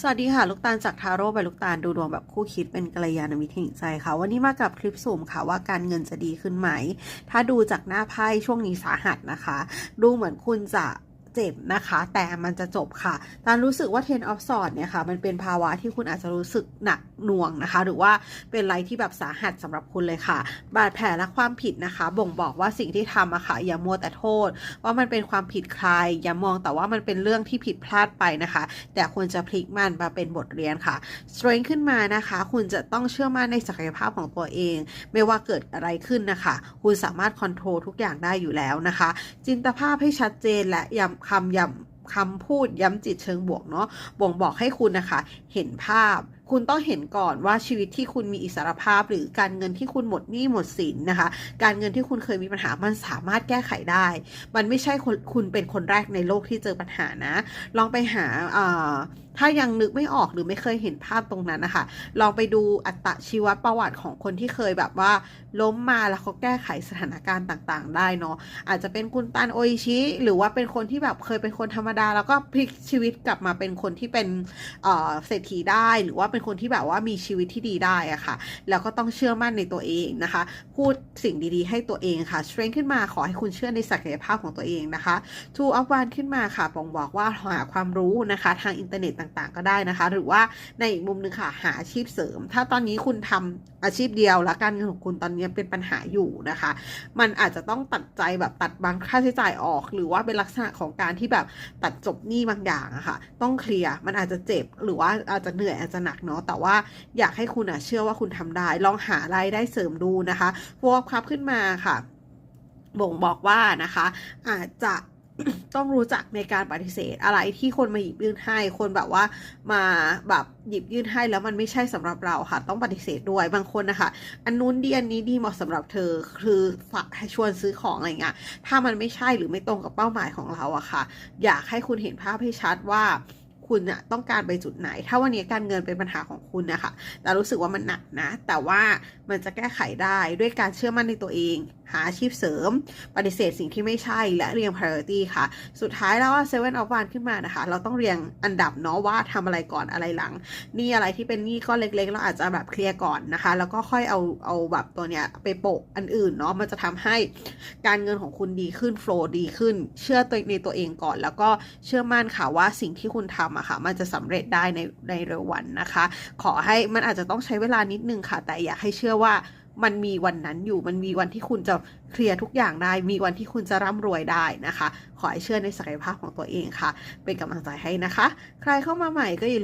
สวัสดีค่ะ ลูกตาลจากทาโร่ใบลูกตาลดูดวงแบบคู่คิดเป็นกัลยาณมิตรแห่งใจค่ะ วันนี้มากับคลิปสุ่มค่ะว่าการเงินจะดีขึ้นไหม ถ้าดูจากหน้าไพ่ช่วงนี้สาหัสนะคะ ดูเหมือนคุณจะ เจ็บนะคะ แต่มันจะจบค่ะตาลรู้สึกว่า Ten of Swords เนี่ยค่ะ มันเป็นภาวะที่คุณอาจจะรู้สึกหนักหน่วงนะคะ หรือว่าเป็นอะไรที่แบบสาหัสสำหรับคุณเลยค่ะ บาดแผลและความผิดนะคะ บ่งบอกว่าสิ่งที่ทำอะค่ะ อย่ามัวแต่โทษ ว่ามันเป็นความผิดใคร อย่ามองแต่ว่ามันเป็นเรื่องที่ผิดพลาดไปนะคะ แต่ควรจะพลิกมันมาเป็นบทเรียนค่ะ strength ขึ้นมานะคะ คุณจะต้องเชื่อมั่นในศักยภาพของตัวเอง ไม่ว่าเกิดอะไรขึ้นนะคะ คุณสามารถคอนโทรลทุกอย่างได้อยู่แล้วนะคะ จินตภาพให้ชัดเจนและย้ำคำย้ำคำพูดย้ำจิตเชิงบวกเนาะบ่งบอกให้คุณนะคะ เห็นภาพคุณต้องเห็นก่อนว่าชีวิตที่คุณมีอิสรภาพ หรือการเงินที่คุณหมดหนี้หมดสินนะคะ การเงินที่คุณเคยมีปัญหามันสามารถแก้ไขได้ มันไม่ใช่ค,คุณเป็นคนแรกในโลกที่เจอปัญหานะ ลองไปหาถ้ายังนึกไม่ออกหรือไม่เคยเห็นภาพตรงนั้นนะคะ ลองไปดูอัตชีวประวัติของคนที่เคยแบบว่า ล้มมาแล้วเขาแก้ไขสถานการณ์ต่างๆ ได้เนาะอาจจะเป็นคุณตันโออิชิ หรือว่าเป็นคนที่แบบเคยเป็นคนธรรมดา แล้วก็พลิกชีวิตกลับมาเป็นคนที่เป็นเศรษฐีได้หรือว่าเป็นคนที่แบบว่ามีชีวิตที่ดีได้อะค่ะ แล้วก็ต้องเชื่อมั่นในตัวเองนะคะ พูดสิ่งดีๆ ให้ตัวเองค่ะ strength ขึ้นมาขอให้คุณเชื่อในศักยภาพของตัวเองนะคะ two of one ขึ้นมาค่ะบ่งบอกว่าหาความรู้นะคะ ทางอินเทอร์เน็ตต่างๆ ก็ได้นะคะ หรือว่าในอีกมุมหนึงค่ะหาอาชีพเสริม ถ้าตอนนี้คุณทำ อาชีพเดียวและการเงินของคุณตอนนี้เป็นปัญหาอยู่นะคะ มันอาจจะต้องตัดใจแบบตัดบางค่าใช้จ่ายออก หรือว่าเป็นลักษณะของการที่แบบตัดจบหนี้บางอย่างอะค่ะ ต้องเคลียร์มันอาจจะเจ็บหรือว่าอาจจะเหนื่อยอาจจะหนักเนาะแต่ว่าอยากให้คุณอะเชื่อว่าคุณทำได้ ลองหารายได้เสริมดูนะคะพวกครับขึ้นมาค่ะ บ่งบอกว่านะคะ อาจจะ ต้องรู้จักในการปฏิเสธอะไรที่คนมาหยิบยื่นให้ คนแบบว่ามาแบบหยิบยื่นให้แล้วมันไม่ใช่สำหรับเราค่ะ ต้องปฏิเสธด้วยบางคนนะคะ อันนู้นดีอันนี้ดีเหมาะสำหรับเธอคือฝากให้ชวนซื้อของอะไรเงี้ยถ้ามันไม่ใช่หรือไม่ตรงกับเป้าหมายของเราอะค่ะ อยากให้คุณเห็นภาพให้ชัดว่าคุณอะต้องการไปจุดไหน ถ้าวันนี้การเงินเป็นปัญหาของคุณนะคะแต่รู้สึกว่ามันหนักนะ แต่ว่ามันจะแก้ไขได้ด้วยการเชื่อมั่นในตัวเองหาอาชีพเสริม ปฏิเสธสิ่งที่ไม่ใช่และเรียง priority ค่ะ สุดท้ายแล้วว่า seven of one ขึ้นมานะคะ เราต้องเรียงอันดับเนาะว่าทำอะไรก่อนอะไรหลัง นี่อะไรที่เป็นนี้ก้อนเล็กๆ เราอาจจะแบบเคลียร์ก่อนนะคะ แล้วก็ค่อยเอาเอาแบบตัวเนี้ยไปโปะอันอื่นเนาะมันจะทำให้การเงินของคุณดีขึ้นโฟล์ดีขึ้น เชื่อตัวในตัวเองก่อน แล้วก็เชื่อมั่นค่ะว่าสิ่งที่คุณทำอะค่ะ มันจะสำเร็จได้ในในเร็ววันนะคะ ขอให้มันอาจจะต้องใช้เวลานิดนึงค่ะ แต่อยากให้เชื่อว่า มันมีวันนั้นอยู่ มันมีวันที่คุณจะเคลียร์ทุกอย่างได้ มีวันที่คุณจะร่ำรวยได้นะคะ ขอให้เชื่อในศักยภาพของตัวเองค่ะ เป็นกำลังใจให้นะคะ ใครเข้ามาใหม่ก็อย่า